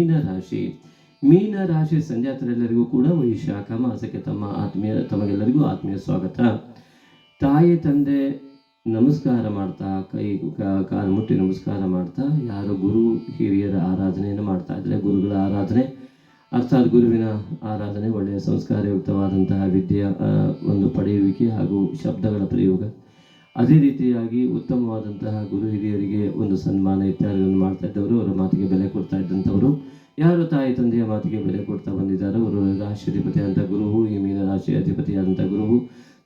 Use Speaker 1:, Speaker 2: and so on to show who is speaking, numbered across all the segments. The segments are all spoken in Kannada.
Speaker 1: ಮೀನ ರಾಶಿ ಮೀನ ರಾಶಿ ಸಂಜಾತರೆಲ್ಲರಿಗೂ ಕೂಡ ವೈಶಾಖ ಮಾಸಕ್ಕೆ ತಮ್ಮ ಆತ್ಮೀಯ, ತಮಗೆಲ್ಲರಿಗೂ ಆತ್ಮೀಯ ಸ್ವಾಗತ. ತಾಯಿ, ತಂದೆ ನಮಸ್ಕಾರ ಮಾಡ್ತಾ, ಕೈ ಕಾಲು ಮುಟ್ಟಿ ನಮಸ್ಕಾರ ಮಾಡ್ತಾ, ಯಾರು ಗುರು ಹಿರಿಯರ ಆರಾಧನೆಯನ್ನು ಮಾಡ್ತಾ ಇದ್ರೆ ಗುರುಗಳ ಆರಾಧನೆ, ಅರ್ಥಾತ್ ಗುರುವಿನ ಆರಾಧನೆ ಒಳ್ಳೆಯ ಸಂಸ್ಕಾರಯುಕ್ತವಾದಂತಹ ವಿದ್ಯೆಯ ಒಂದು ಪಡೆಯುವಿಕೆ ಹಾಗೂ ಶಬ್ದಗಳ ಪ್ರಯೋಗ. ಅದೇ ರೀತಿಯಾಗಿ ಉತ್ತಮವಾದಂತಹ ಗುರು ಹಿರಿಯರಿಗೆ ಒಂದು ಸನ್ಮಾನ ಇತ್ಯಾದಿಗಳನ್ನು ಮಾಡ್ತಾ ಇದ್ದವರು, ಅವರ ಮಾತಿಗೆ ಬೆಲೆ ಕೊಡ್ತಾ ಇದ್ದಂಥವರು. ಯಾರು ತಾಯಿ ತಂದೆಯ ಮಾತಿಗೆ ಬೆಲೆ ಕೊಡ್ತಾ ಬಂದಿದ್ದಾರೆ, ಅವರು ರಾಶಿಧಿಪತಿ ಅಂತ ಗುರುವು ಈ ಮೀನ ರಾಶಿ ಅಧಿಪತಿಯಾದಂಥ ಗುರುವು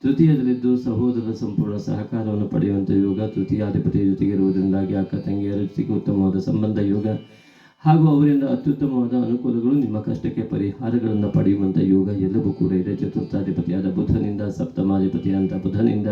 Speaker 1: ತೃತೀಯದಲ್ಲಿದ್ದು ಸಹೋದರ ಸಂಪೂರ್ಣ ಸಹಕಾರವನ್ನು ಪಡೆಯುವಂಥ ಯೋಗ, ತೃತೀಯಾಧಿಪತಿಯ ಜೊತೆಗೆ ಇರುವುದರಿಂದಾಗಿ ಅಕ್ಕ ತಂಗಿಯರ ಜೊತೆಗೆ ಉತ್ತಮವಾದ ಸಂಬಂಧ ಯೋಗ. ಹಾಗೂ ಅವರಿಂದ ಅತ್ಯುತ್ತಮವಾದ ಅನುಕೂಲಗಳು, ನಿಮ್ಮ ಕಷ್ಟಕ್ಕೆ ಪರಿಹಾರಗಳನ್ನು ಪಡೆಯುವಂಥ ಯೋಗ ಎಲ್ಲವೂ ಕೂಡ ಇದೆ. ಚತುರ್ಥಾಧಿಪತಿಯಾದ ಬುಧನಿಂದ ಸಪ್ತಮಾಧಿಪತಿಯಾದಂಥ ಬುಧನಿಂದ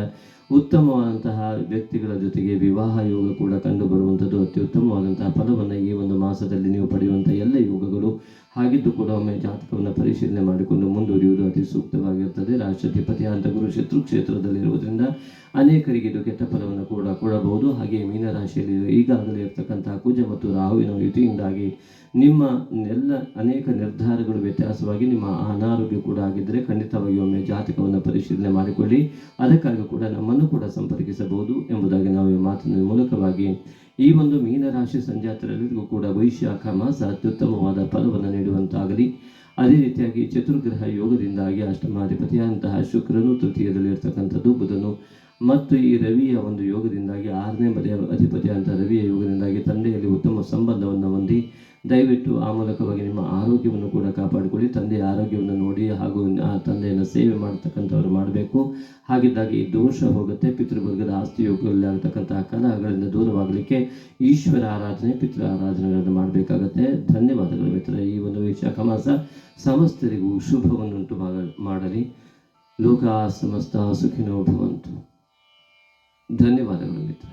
Speaker 1: ಉತ್ತಮವಾದಂತಹ ವ್ಯಕ್ತಿಗಳ ಜೊತೆಗೆ ವಿವಾಹ ಯೋಗ ಕೂಡ ಕಂಡು ಬರುವಂಥದ್ದು ಅತ್ಯುತ್ತಮವಾದಂತಹ ಫಲವನ್ನು ಈ ಒಂದು ಮಾಸದಲ್ಲಿ ನೀವು ಪಡೆಯುವಂಥ ಎಲ್ಲ ಯೋಗಗಳು ಹಾಗಿದ್ದು ಕೂಡ ಒಮ್ಮೆ ಜಾತಕವನ್ನು ಪರಿಶೀಲನೆ ಮಾಡಿಕೊಂಡು ಮುಂದುವರಿಯುವುದು ಅತಿ ಸೂಕ್ತವಾಗಿರ್ತದೆ. ರಾಷ್ಟ್ರಾಧಿಪತಿ ಅಂತ ಗುರು ಶತ್ರು ಕ್ಷೇತ್ರದಲ್ಲಿರುವುದರಿಂದ ಅನೇಕರಿಗೆ ಇದು ಕೆಟ್ಟ ಫಲವನ್ನು ಕೂಡ ಕೊಡಬಹುದು. ಹಾಗೆ ಮೀನರಾಶಿಯಲ್ಲಿ ಈಗಾಗಲೇ ಇರತಕ್ಕಂತಹ ಕುಜ ಮತ್ತು ರಾಹುವಿನ ಯುತಿಯಿಂದಾಗಿ ನಿಮ್ಮ ಎಲ್ಲ ಅನೇಕ ನಿರ್ಧಾರಗಳು ವ್ಯತ್ಯಾಸವಾಗಿ ನಿಮ್ಮ ಅನಾರೋಗ್ಯ ಕೂಡ ಆಗಿದ್ದರೆ ಖಂಡಿತವಾಗಿ ಒಮ್ಮೆ ಜಾತಕವನ್ನು ಪರಿಶೀಲನೆ ಮಾಡಿಕೊಳ್ಳಿ. ಅದಕ್ಕಾಗಿ ಕೂಡ ನಮ್ಮನ್ನು ಕೂಡ ಸಂಪರ್ಕಿಸಬಹುದು ಎಂಬುದಾಗಿ ನಾವು ಈ ಮಾತಿನ ಮೂಲಕವಾಗಿ ಈ ಒಂದು ಮೀನರಾಶಿ ಸಂಜಾತರೆಲ್ಲರಿಗೂ ಕೂಡ ವೈಶಾಖ ಮಾಸ ಅತ್ಯುತ್ತಮವಾದ ಫಲವನ್ನು ನೀಡುವಂತಾಗಲಿ. ಅದೇ ರೀತಿಯಾಗಿ ಚತುರ್ಗ್ರಹ ಯೋಗದಿಂದಾಗಿ ಅಷ್ಟಮಾಧಿಪತಿಯಾದಂತಹ ಶುಕ್ರನು ತೃತೀಯದಲ್ಲಿ ಇರತಕ್ಕಂಥದ್ದು ಬುಧನು ಮತ್ತು ಈ ರವಿಯ ಒಂದು ಯೋಗದಿಂದಾಗಿ ಆರನೇ ಮನೆಯ ಅಧಿಪತಿ ಅಂತ ರವಿಯ ಯೋಗದಿಂದಾಗಿ ತಂದೆಯಲ್ಲಿ ಉತ್ತಮ ಸಂಬಂಧವನ್ನು ಹೊಂದಿ, ದಯವಿಟ್ಟು ಆ ಮೂಲಕವಾಗಿ ನಿಮ್ಮ ಆರೋಗ್ಯವನ್ನು ಕೂಡ ಕಾಪಾಡಿಕೊಳ್ಳಿ. ತಂದೆಯ ಆರೋಗ್ಯವನ್ನು ನೋಡಿ ಹಾಗೂ ಆ ತಂದೆಯನ್ನು ಸೇವೆ ಮಾಡತಕ್ಕಂಥವ್ರು ಮಾಡಬೇಕು. ಹಾಗಿದ್ದಾಗಿ ಈ ದೋಷ ಹೋಗುತ್ತೆ. ಪಿತೃವರ್ಗದ ಆಸ್ತಿ ಯೋಗದಲ್ಲಿ ಆಗ್ತಕ್ಕಂತಹ ಕಲಹಗಳಿಂದ ದೂರವಾಗಲಿಕ್ಕೆ ಈಶ್ವರ ಆರಾಧನೆ, ಪಿತೃ ಆರಾಧನೆಗಳನ್ನು ಮಾಡಬೇಕಾಗತ್ತೆ. ಧನ್ಯವಾದಗಳು ಮಿತ್ರ ಈ ಒಂದು ವಿಶಾಖ ಮಾಸ ಸಮಸ್ತರಿಗೂ ಶುಭವನ್ನುಂಟು ಮಾಡ- ಮಾಡಲಿ. ಲೋಕ ಸಮಸ್ತ ಸುಖಿನೋ ಭವಂತು. ಧನ್ಯವಾದಗಳು ಮಿತ್ರ